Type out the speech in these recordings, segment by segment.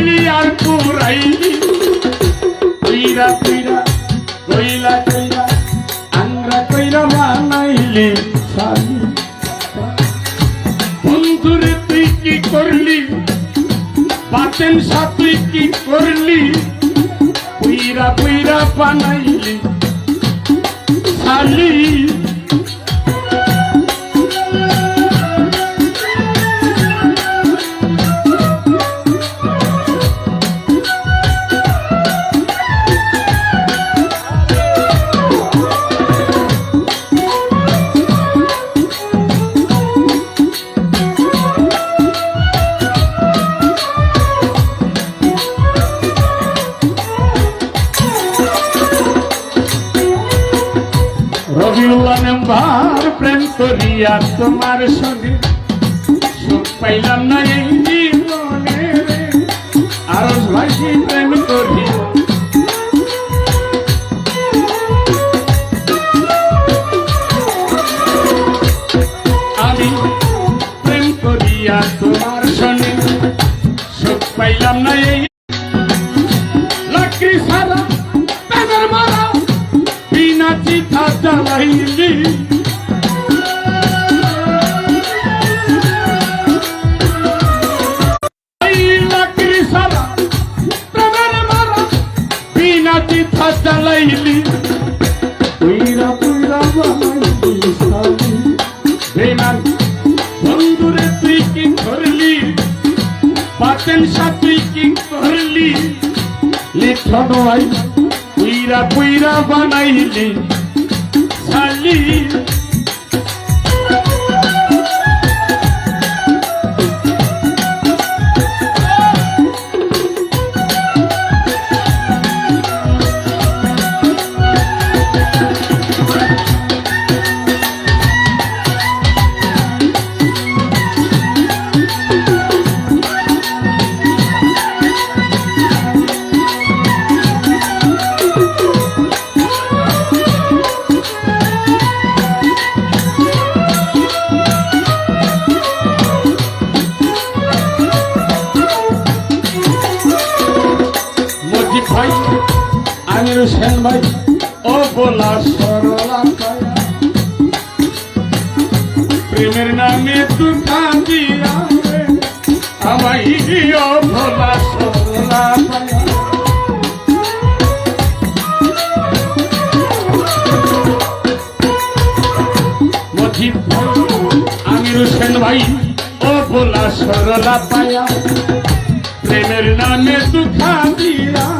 আর পুরাইলি কইরা কইরা, কইলা, কইরা, আংরা কইরা বানাইলি শালি বন্ধুরে তুই কি করলি? বাতেন সা, তুই কি করলি? পুইরা পুইরা বানাইলি শালি করিয়া তোমার সঙ্গে সুখ পাইলাম না এই জীবনে রে। আরস ভাইজি প্রেম করিয়া আমি প্রেম করিয়া তোমার সঙ্গে সুখ পাইলাম না এই সারা বিনা চিঠা জ্বালাইলি পুইরা পুইরা বানাইলি সালি বেমান বন্ধুরে তুই কি করলি? পাতেন সাথে কি করলি? লিখন ভাই পুইরা পুইরা বানাইলি। শালি হোসেন ভাই ও বলা সরলা প্রেমের নামে তু কাঁদিয়া রে, আমায় ভোলা সরলা আমির হোসেন ভাই ও বলা সরলা পায়া প্রেমের নামে দুঃখা দিয়া রে। আমার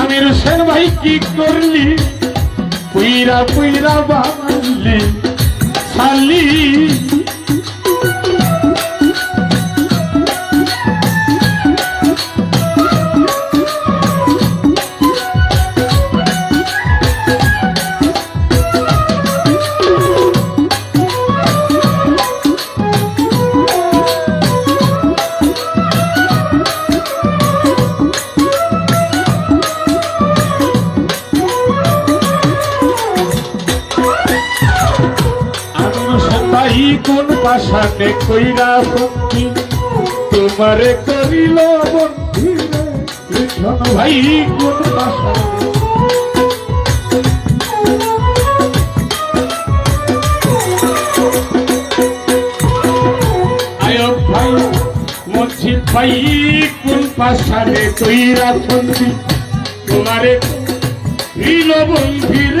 আমির হোসেন ভাই কি করলি? পুইরা পুইরা বানাইলি শালি কোন পাশাতে কইরা বন্ধি তোমারে করিল ভাই কোন পাশাতে? ভাই কোন তোমারে করিল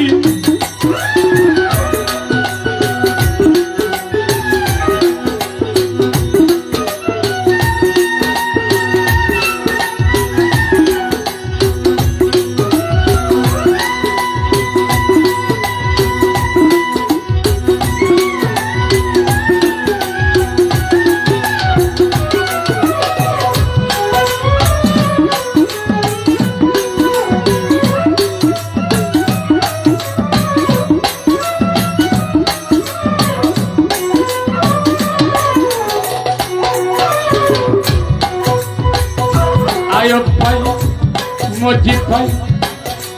মজিদ ভাই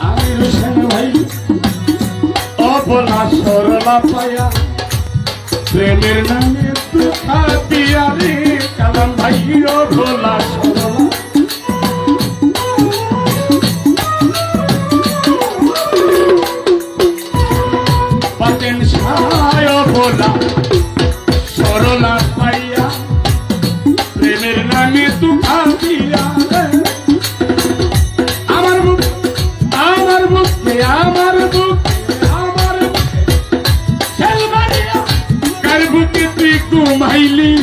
আমি হোসেন ভাই অবলা সরলা পায়া প্রেমের নামে রে কালাম ভাই অবলা সরলা আমার বুকে, আমার কার বুকে তুই ঘুমাইলি।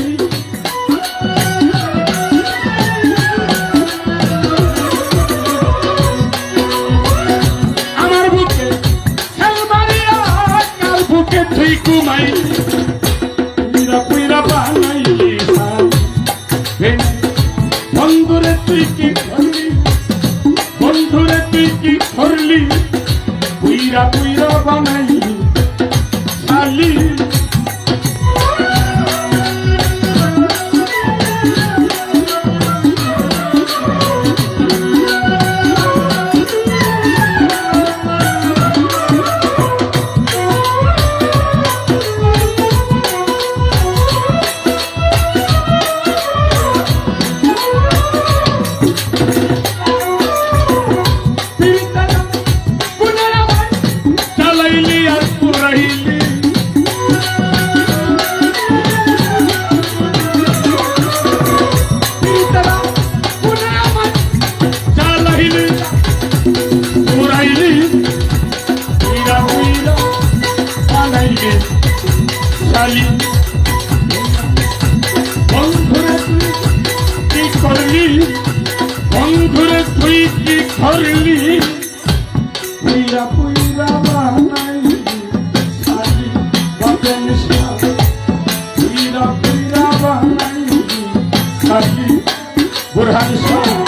আমার বুকে কার বুকে তুই ঘুমাইলি। বন্ধুরে তুই কি করলি? বন্ধুরে তুই কি পুইরা পুইরা হরলি পুইরা পুইরা বানাই শাড়ি বাতেন শাড়ি পুইরা পুইরা বানাই শাড়ি বুড়হান শাড়ি